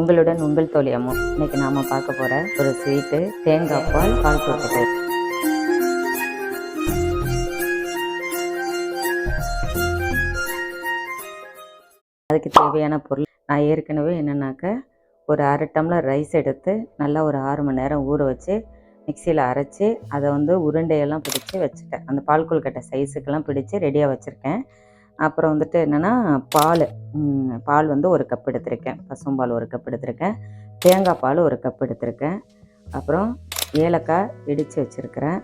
உங்களுடன் உங்கள் தோழியம்மு இன்னைக்கு நாம பார்க்க போற ஒரு ஸ்வீட்டு தேங்காய் பால் பால் கொழுக்கட்டை அதுக்கு தேவையான பொருள் நான் ஏற்கனவே என்னன்னாக்க ஒரு அரை டம்ளர் ரைஸ் எடுத்து நல்லா ஒரு ஆறு மணி நேரம் ஊற வச்சு மிக்சியில் அரைச்சி அதை வந்து உருண்டையெல்லாம் பிடிச்சி வச்சுட்டேன். அந்த பால் கொல்கட்டை சைஸுக்கெல்லாம் பிடிச்சி ரெடியாக வச்சுருக்கேன். அப்புறம் வந்துட்டு என்னென்னா பால். பால் வந்து ஒரு கப் எடுத்திருக்கேன். பசும்பால் ஒரு கப் எடுத்திருக்கேன். தேங்காய் பால் ஒரு கப் எடுத்திருக்கேன். அப்புறம் ஏலக்காய் இடித்து வச்சுருக்கிறேன்.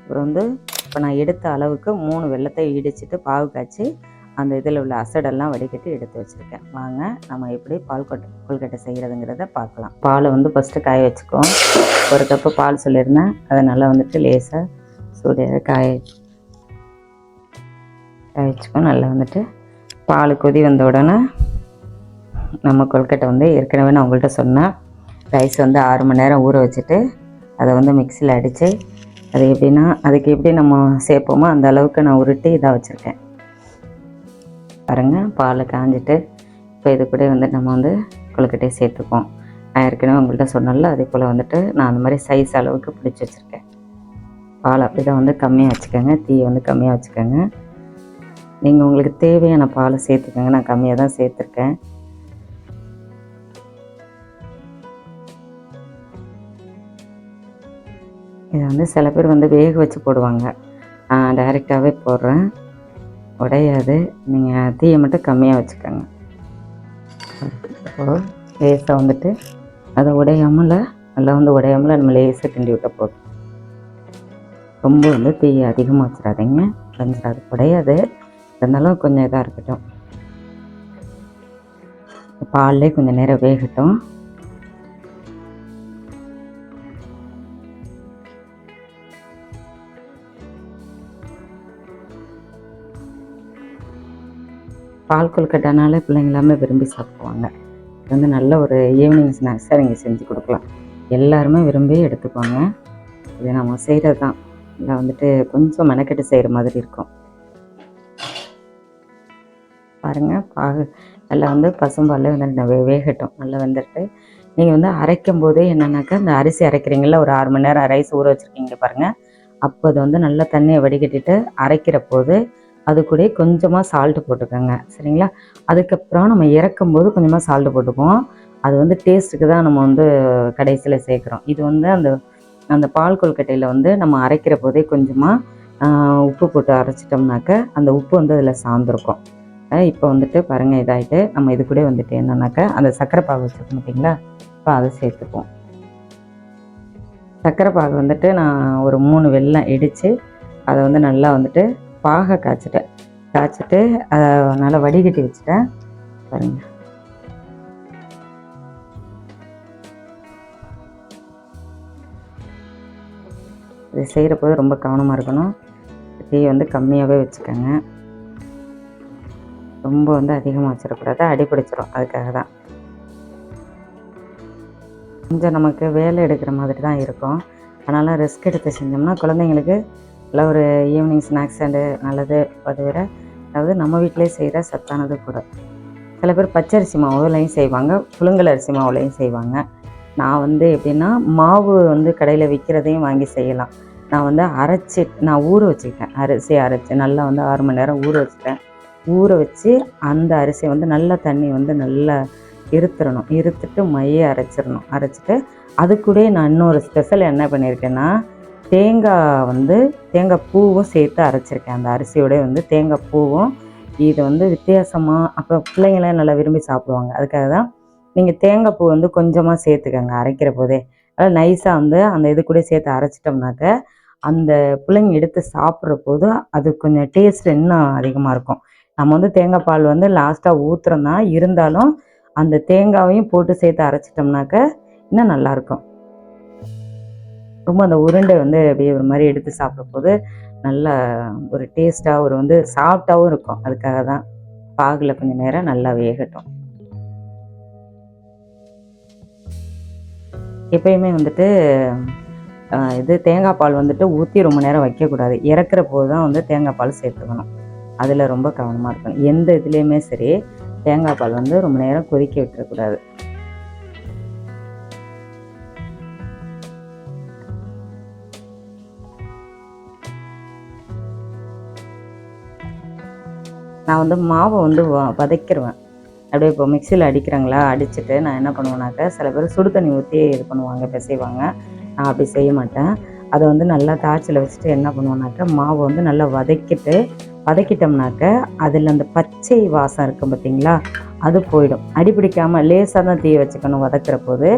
அப்புறம் வந்து இப்போ நான் எடுத்த அளவுக்கு மூணு வெள்ளத்தை இடிச்சிட்டு பாவு காய்ச்சி அந்த இதில் உள்ள அசடெல்லாம் வடிகட்டி எடுத்து வச்சுருக்கேன். வாங்க நம்ம எப்படி பால் கொட்டை கொல்கட்டை செய்கிறதுங்கிறத பார்க்கலாம். பாலை வந்து ஃபஸ்ட்டு காய வச்சுக்குவோம். ஒரு கப்பு பால் சொல்லியிருந்தேன். அதை நல்லா வந்துட்டு லேசாக சூடு காய வச்சுக்கும் நல்லா வந்துட்டு பால் கொதி வந்த உடனே நம்ம கொழுக்கட்டை வந்து ஏற்கனவே நான் உங்கள்கிட்ட சொன்னேன் ரைஸ் வந்து ஆறு மணி நேரம் ஊற வச்சுட்டு அதை வந்து மிக்சியில் அடித்து அது எப்படின்னா அதுக்கு எப்படி நம்ம சேர்ப்போமோ அந்த அளவுக்கு நான் உருட்டி இதாக வச்சுருக்கேன். பாருங்கள் பால் காஞ்சிட்டு இப்போ இது கூட வந்து நம்ம வந்து கொழுக்கட்டையை சேர்த்துக்குவோம் நான் ஏற்கனவே உங்கள்கிட்ட சொன்னல அதே போல் வந்துட்டு நான் அந்த மாதிரி சைஸ் அளவுக்கு பிடிச்சி வச்சுருக்கேன். பால் அப்படி தான் வந்து கம்மியாக வச்சுக்கோங்க தீயை வந்து கம்மியாக வச்சுக்கோங்க. நீங்கள் உங்களுக்கு தேவையான பாலை சேர்த்துக்கோங்க. நான் கம்மியாக தான் சேர்த்துருக்கேன். இதை வந்து சில பேர் வந்து வேக வச்சு போடுவாங்க. நான் டைரெக்டாகவே போடுறேன். உடையாது. நீங்கள் தீயை மட்டும் கம்மியாக வச்சுக்கோங்க. இப்போ லேசாக வந்துட்டு அதை உடையாமல நல்லா வந்து உடையாமல நம்ம லேசாக கிண்டி விட்ட போதும். ரொம்ப வந்து தீயை அதிகமாக வச்சிடாதீங்க. உடஞ்சிடாது உடையாது. இருந்தாலும் கொஞ்சம் இதாக இருக்கட்டும். பால்லே கொஞ்சம் நேரம் வேகட்டும். பால் கொழுக்கட்டைனாலே பிள்ளைங்க எல்லாமே விரும்பி சாப்பிடுவாங்க. இது வந்து நல்ல ஒரு ஈவினிங் ஸ்நாக்ஸாக நீங்கள் செஞ்சு கொடுக்கலாம். எல்லாருமே விரும்பி எடுத்துப்பாங்க இது நம்ம செய்கிறது தான் இல்லை வந்துட்டு கொஞ்சம் மெனக்கெட்டு செய்கிற மாதிரி இருக்கும். பாருங்கள் பாகு நல்லா வந்து பசும்பாலே வந்து வே வேகட்டும். நல்லா வந்துட்டு. நீங்கள் வந்து அரைக்கும் போதே என்னென்னாக்கா இந்த அரிசி அரைக்கிறீங்களா ஒரு ஆறு மணி நேரம் ரைஸ் ஊற வச்சுருக்கீங்க பாருங்கள் அப்போ அது வந்து நல்லா தண்ணியை வடிகட்டிட்டு அரைக்கிற போது அது கூட கொஞ்சமாக சால்ட்டு போட்டுக்கோங்க. சரிங்களா? அதுக்கப்புறம் நம்ம இறக்கும் போது கொஞ்சமாக சால்ட்டு போட்டுக்குவோம். அது வந்து டேஸ்ட்டுக்கு தான் நம்ம வந்து கடைசியில் சேர்க்குறோம். இது வந்து அந்த அந்த பால் கொல்கட்டையில் வந்து நம்ம அரைக்கிற போதே கொஞ்சமாக உப்பு போட்டு அரைச்சிட்டோம்னாக்க அந்த உப்பு வந்து அதில் சார்ந்திருக்கும். இப்போ வந்துட்டு பாருங்கள் இதாகிட்டு நம்ம இது கூட வந்துட்டு என்னன்னாக்கா அந்த சர்க்கரை பாகு வச்சுருக்கோம் பார்த்தீங்களா இப்போ அதை சேர்த்துப்போம். சர்க்கரை பாகு வந்துட்டு நான் ஒரு மூணு வெள்ளம் இடித்து அதை வந்து நல்லா வந்துட்டு பாகை காய்ச்சிட்டேன். காய்ச்சிட்டு அதை நல்லா வடிகட்டி வச்சுட்டேன். பாருங்கள் இது செய்கிறப்போது ரொம்ப கவனமாக இருக்கணும். தீ வந்து கம்மியாகவே வச்சுக்கோங்க. ரொம்ப வந்து அதிகமாக வச்சிடக்கூடாது அடிபிடிச்சிடும் அதுக்காக தான் கொஞ்சம் நமக்கு வேலை எடுக்கிற மாதிரி தான் இருக்கும். அதனால் ரிஸ்க் எடுத்து செஞ்சோம்னா குழந்தைங்களுக்கு இல்லை ஒரு ஈவினிங் ஸ்நாக்ஸ் அண்டு நல்லது தவிர அதாவது நம்ம வீட்டிலே செய்கிற சத்தானது கூட. சில பேர் பச்சரிசி மாவுலையும் செய்வாங்க புழுங்கல் அரிசி மாவுலையும் செய்வாங்க. நான் வந்து எப்படின்னா மாவு வந்து கடையில் விற்கிறதையும் வாங்கி செய்யலாம். நான் வந்து அரைச்சி நான் ஊற வச்சுக்கிட்டேன். அரிசி அரைச்சி நல்லா வந்து ஆறு மணி நேரம் ஊற வச்சுட்டேன். ஊற வச்சு அந்த அரிசியை வந்து நல்லா தண்ணி வந்து நல்லா இருத்துறணும். இருத்துட்டு மைய அரைச்சிடணும். அரைச்சிட்டு அது கூட நான் இன்னொரு ஸ்பெஷல் என்ன பண்ணியிருக்கேன்னா தேங்காய் வந்து தேங்காய் பூவும் சேர்த்து அரைச்சிருக்கேன். அந்த அரிசியோடய வந்து தேங்காய் பூவும் இது வந்து வித்தியாசமாக அப்போ பிள்ளைங்களே நல்லா விரும்பி சாப்பிடுவாங்க. அதுக்காக தான் நீங்கள் தேங்காய் பூ வந்து கொஞ்சமாக சேர்த்துக்கங்க அரைக்கிற போதே. அதாவது நைஸாக வந்து அந்த இது கூட சேர்த்து அரைச்சிட்டோம்னாக்க அந்த பிள்ளைங்க எடுத்து சாப்பிட்ற போது அது கொஞ்சம் டேஸ்ட் இன்னும் அதிகமாக இருக்கும். நம்ம வந்து தேங்காய் பால் வந்து லாஸ்ட்டாக ஊற்றுறோம் தான் இருந்தாலும் அந்த தேங்காவையும் போட்டு சேர்த்து அரைச்சிட்டோம்னாக்க இன்னும் நல்லாயிருக்கும் ரொம்ப அந்த உருண்டை வந்து அப்படியே ஒரு மாதிரி எடுத்து சாப்பிடும் போது நல்ல ஒரு டேஸ்ட்டாக ஒரு வந்து சாஃப்டாகவும் இருக்கும். அதுக்காக தான் பாகில் கொஞ்சம் நேரம் நல்லா வேகட்டும். எப்பயுமே வந்துட்டு இது தேங்காய் பால் வந்துட்டு ஊற்றி ரொம்ப நேரம் வைக்கக்கூடாது. இறக்குற போது தான் வந்து தேங்காய் பால் சேர்த்துக்கணும். அதில் ரொம்ப கவனமாக இருக்கணும். எந்த இதுலேயுமே சரி தேங்காய் பால் வந்து ரொம்ப நேரம் கொதிக்க விட்டுறக்கூடாது. நான் வந்து மாவை வந்து வதக்கிடுவேன் அப்படியே இப்போ மிக்சியில் அடிக்கிறாங்களா அடிச்சுட்டு நான் என்ன பண்ணுவேனாக்கா சில பேர் சுடு தண்ணி ஊற்றி இது பண்ணுவாங்க பிசைவாங்க. நான் அப்படி செய்ய மாட்டேன். அதை வந்து நல்லா தாய்ச்சல வச்சுட்டு என்ன பண்ணுவேனாக்கா மாவை வந்து நல்லா வதக்கிட்டு வதக்கிட்டோம்னாக்க அதில் அந்த பச்சை வாசம் இருக்கும் பார்த்தீங்களா அது போயிடும். அடிப்பிடிக்காமல் லேசாக தான் தீ வச்சுக்கணும் வதக்கிற போது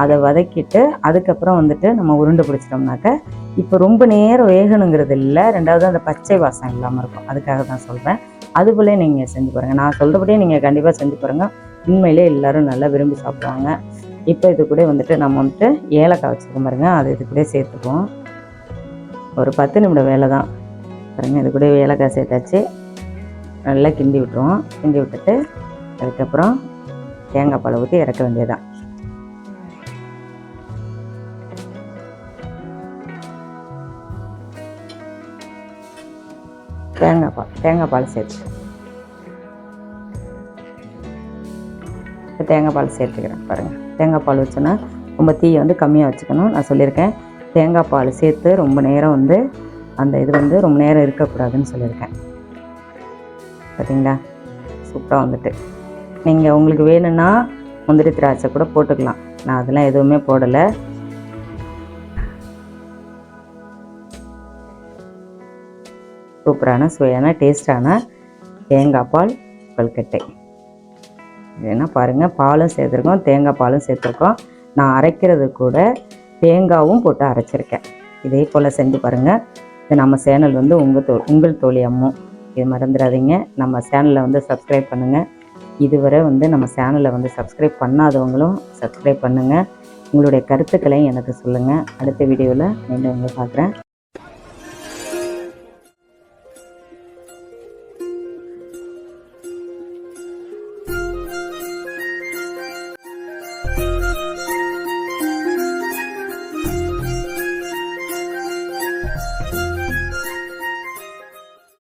அதை வதக்கிட்டு அதுக்கப்புறம் வந்துட்டு நம்ம உருண்டை பிடிச்சிட்டோம்னாக்க இப்போ ரொம்ப நேரம் வேகணுங்கிறது இல்லை ரெண்டாவது அந்த பச்சை வாசம் இல்லாமல் இருக்கும். அதுக்காக தான் சொல்கிறேன் அதுபோலே நீங்கள் செஞ்சு பாருங்கள் நான் சொல்கிறபடியே நீங்கள் கண்டிப்பாக செஞ்சு பாருங்கள் உண்மையிலே எல்லாரும் நல்லா விரும்பி சாப்பிடுவாங்க. இப்போ இது கூட வந்துட்டு நம்ம வந்துட்டு ஏலக்காய் வச்சுக்க பாருங்க. அது இது கூட சேர்த்துக்குவோம். ஒரு பத்து நிமிட வேலை தான் பாருங்க இது கூட ஏலக்காய் சேர்த்தாச்சு. நல்லா கிண்டி விட்டுருவோம். கிண்டி விட்டுட்டு அதுக்கப்புறம் தேங்காய் பால் ஊற்றி இறக்க வேண்டியதுதான். தேங்காய் பால் தேங்காய் பால் சேர்த்து. இப்போ தேங்காய் பால் சேர்த்துக்கிறேன் பாருங்கள் தேங்காய் பால் வச்சோன்னா ரொம்ப தீயை வந்து கம்மியாக வச்சுக்கணும். நான் சொல்லியிருக்கேன். தேங்காய் பால் சேர்த்து ரொம்ப நேரம் வந்து அந்த இது வந்து ரொம்ப நேரம் இருக்கக்கூடாதுன்னு சொல்லியிருக்கேன். பார்த்தீங்களா? சூப்பராக வந்துட்டு. நீங்கள் உங்களுக்கு வேணும்னா முந்திரி திராட்சை கூட போட்டுக்கலாம். நான் அதெல்லாம் எதுவுமே போடலை. சூப்பரான சுவையான டேஸ்டான தேங்காய் பால் கொல்கட்டை ஏன்னா பாருங்கள் பாலும் சேர்த்துருக்கோம் தேங்காய் பாலும் சேர்த்துருக்கோம். நான் அரைக்கிறது கூட தேங்காவும் போட்டு அரைச்சிருக்கேன். இதே போல் செஞ்சு பாருங்கள் இது நம்ம சேனல் வந்து உங்கள் தோ உங்கள் தோழி அம்மு. இது மறந்துடாதீங்க. நம்ம சேனலை வந்து சப்ஸ்கிரைப் பண்ணுங்கள் இதுவரை வந்து நம்ம சேனலை வந்து சப்ஸ்கிரைப் பண்ணாதவங்களும் சப்ஸ்கிரைப் பண்ணுங்கள் உங்களுடைய கருத்துக்களை எனக்கு சொல்லுங்கள் அடுத்த வீடியோவில் மீண்டும் உங்களை பார்க்குறேன்.